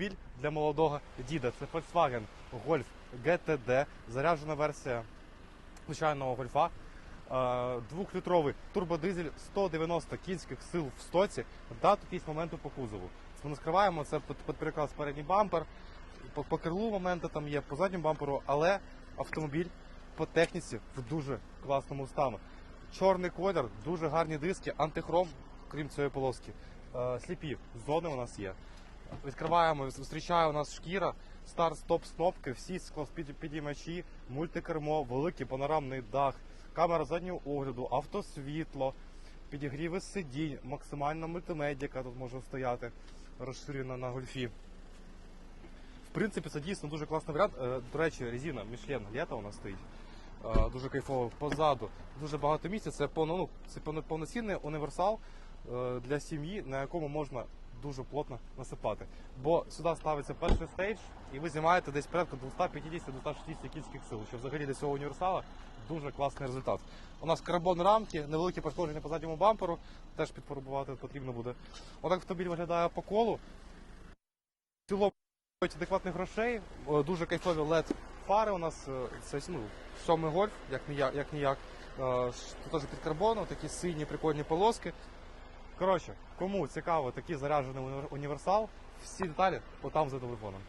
Біль для молодого діда. Це Volkswagen Golf GTD, заряджена версія звичайного гольфа. Е, Двохлітровий турбодизель 190 кінських сил в стоці та якісь моменти по кузову. Це ми скриваємо, це під, переклад передній бампер, по, по крилу моменти там є, по задньому бамперу, але автомобіль по техніці в дуже класному стані. Чорний колір, дуже гарні диски, антихром, крім цієї полоски. Е, Сліпі зони у нас є. Відкриваємо, зустрічає у нас шкіра, старт, стоп, кнопки, всі склопідіймачі, мультикермо, великий панорамний дах, камера заднього огляду, автосвітло, підігріви сидінь, максимальна мультимедіка тут може стояти, розширена на гольфі. В принципі, це дійсно дуже класний варіант. Е, До речі, резина Michelin літа у нас стоїть. Е, Дуже кайфово. Позаду дуже багато місця. Це повно- ну, це повноцінний універсал е, для сім'ї, на якому можна дуже плотно насипати. Бо сюди ставиться перший стейдж, і ви знімаєте десь порядку 250-260 кінських сил, що взагалі для цього універсала дуже класний результат. У нас карбон рамки, невеликі пошкодження по задньому бамперу, теж підфарбувати потрібно буде. Отак автомобіль виглядає по колу. В цілому адекватних грошей, дуже кайфові LED фари у нас, е, це ну, сьомий гольф, як ніяк. Як ніяк. Е, Тут теж під карбоном, такі сині прикольні полоски. Коротше, кому цікаво такий заряджений уні- універсал, всі деталі отам за телефоном.